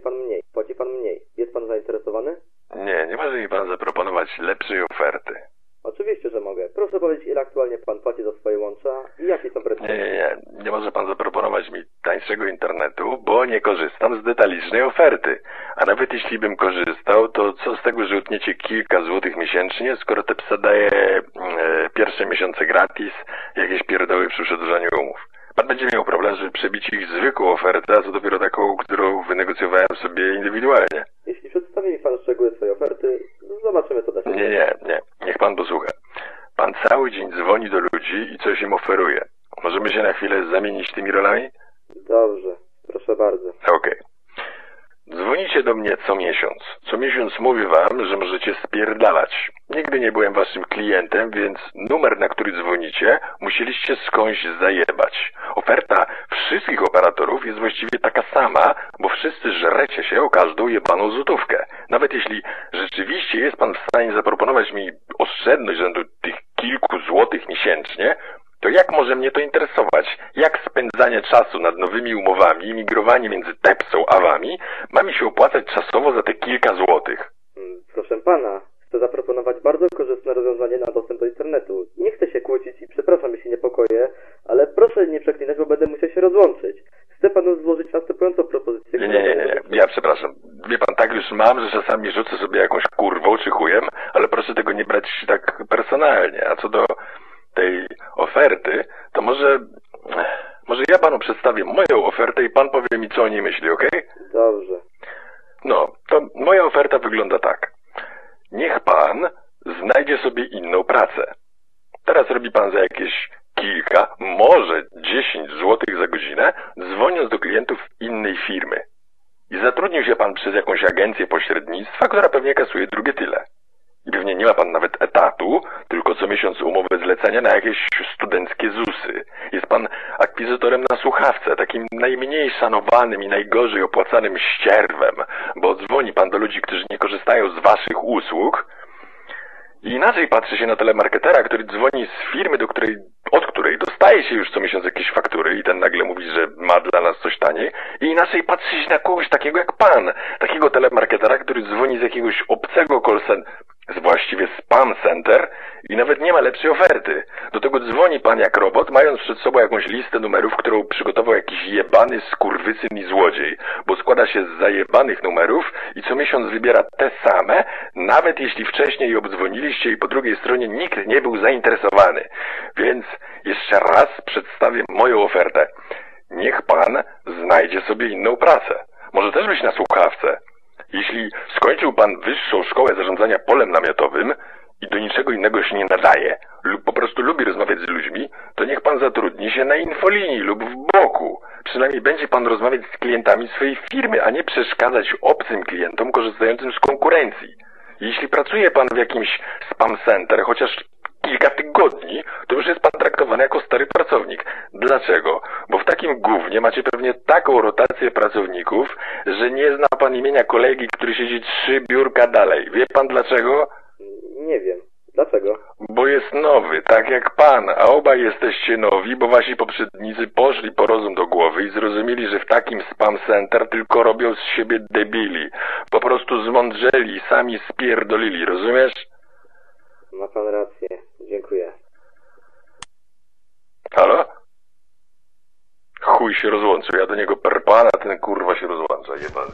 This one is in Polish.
płaci pan mniej. Płaci pan mniej. Jest pan zainteresowany? Nie, nie może mi pan zaproponować lepszej oferty. Oczywiście, że mogę. Proszę powiedzieć, ile aktualnie pan płaci za swoje łącza i jakie są Nie, preferencje. nie, nie. Nie może pan zaproponować mi tańszego internetu, bo nie korzystam z detalicznej oferty. A nawet jeśli bym korzystał, to co z tego, że utniecie kilka złotych miesięcznie, skoro te psa daje e, pierwsze miesiące gratis, jakieś pierdoły przy przedłużaniu umów. Pan będzie miał problem, żeby przebić ich zwykłą ofertę, a co dopiero taką, którą wynegocjowałem sobie indywidualnie. Jeśli przedstawi mi pan szczegóły swojej oferty, zobaczymy co da się Nie, nie, nie. Niech pan posłucha. Pan cały dzień dzwoni do ludzi i coś im oferuje. Możemy się na chwilę zamienić tymi rolami? Dobrze, proszę bardzo. Okej. Dzwonicie do mnie co miesiąc. Co miesiąc mówię wam, że możecie spierdalać. Nigdy nie byłem waszym klientem, więc numer, na który dzwonicie, musieliście skądś zajebać. Oferta wszystkich operatorów jest właściwie taka sama, bo wszyscy żrecie się o każdą jebaną złotówkę. Nawet jeśli rzeczywiście jest pan w stanie zaproponować mi oszczędność rzędu tych kilku złotych miesięcznie, to jak może mnie to interesować? Spędzanie czasu nad nowymi umowami i migrowanie między Tepsą a wami ma mi się opłacać czasowo za te kilka złotych? Mm, Proszę pana, chcę zaproponować bardzo korzystne rozwiązanie na dostęp do internetu. Nie chcę się kłócić i przepraszam, jeśli niepokoję, ale proszę nie przeklinać, bo będę musiał się rozłączyć. Chcę panu złożyć następującą propozycję. Nie, nie, nie, nie. Ja przepraszam. Wie pan, tak już mam, że czasami rzucę sobie jakąś kurwą czy chujem, ale proszę tego nie brać tak personalnie. A co do tej oferty, ja panu przedstawię moją ofertę i pan powie mi, co o niej myśli, okej? Dobrze. No, to moja oferta wygląda tak. Niech pan znajdzie sobie inną pracę. Teraz robi pan za jakieś kilka, może 10 złotych za godzinę, dzwoniąc do klientów innej firmy. I zatrudnił się pan przez jakąś agencję pośrednictwa, która pewnie kasuje drugie tyle. I pewnie nie ma pan nawet etatu, tylko co miesiąc umowę zlecenia na jakieś studenckie ZUSy. Jest pan akwizytorem na słuchawce, takim najmniej szanowanym i najgorzej opłacanym ścierwem, bo dzwoni pan do ludzi, którzy nie korzystają z waszych usług. I inaczej patrzy się na telemarketera, który dzwoni z firmy, do której, od której dostaje się już co miesiąc jakieś faktury i ten nagle mówi, że ma dla nas coś taniej. I inaczej patrzy się na kogoś takiego jak pan, takiego telemarketera, który dzwoni z jakiegoś obcego call cen- z właściwie spam center i nawet nie ma lepszej oferty. Do tego dzwoni pan jak robot, mając przed sobą jakąś listę numerów, którą przygotował jakiś jebany skurwysyn i złodziej, bo składa się z zajebanych numerów i co miesiąc wybiera te same, nawet jeśli wcześniej obdzwoniliście i po drugiej stronie nikt nie był zainteresowany. Więc jeszcze raz przedstawię moją ofertę. Niech pan znajdzie sobie inną pracę. Może też być na słuchawce. Jeśli skończył pan wyższą szkołę zarządzania polem namiotowym i do niczego innego się nie nadaje, lub po prostu lubi rozmawiać z ludźmi, to niech pan zatrudni się na infolinii lub w bloku. Przynajmniej będzie pan rozmawiać z klientami swojej firmy, a nie przeszkadzać obcym klientom korzystającym z konkurencji. Jeśli pracuje pan w jakimś spam center, chociaż kilka tygodni, to już jest pan traktowany jako stary pracownik. Dlaczego? Bo w takim gównie macie pewnie taką rotację pracowników, że nie zna pan imienia kolegi, który siedzi trzy biurka dalej. Wie pan dlaczego? Nie wiem. Dlaczego? Bo jest nowy, tak jak pan, a obaj jesteście nowi, bo wasi poprzednicy poszli po rozum do głowy i zrozumieli, że w takim spam center tylko robią z siebie debili. Po prostu zmądrzeli i sami spierdolili, rozumiesz? Ma pan rację. Dziękuję. Halo? Chuj się rozłączył, ja do niego per pana, ten kurwa się rozłącza, jebany.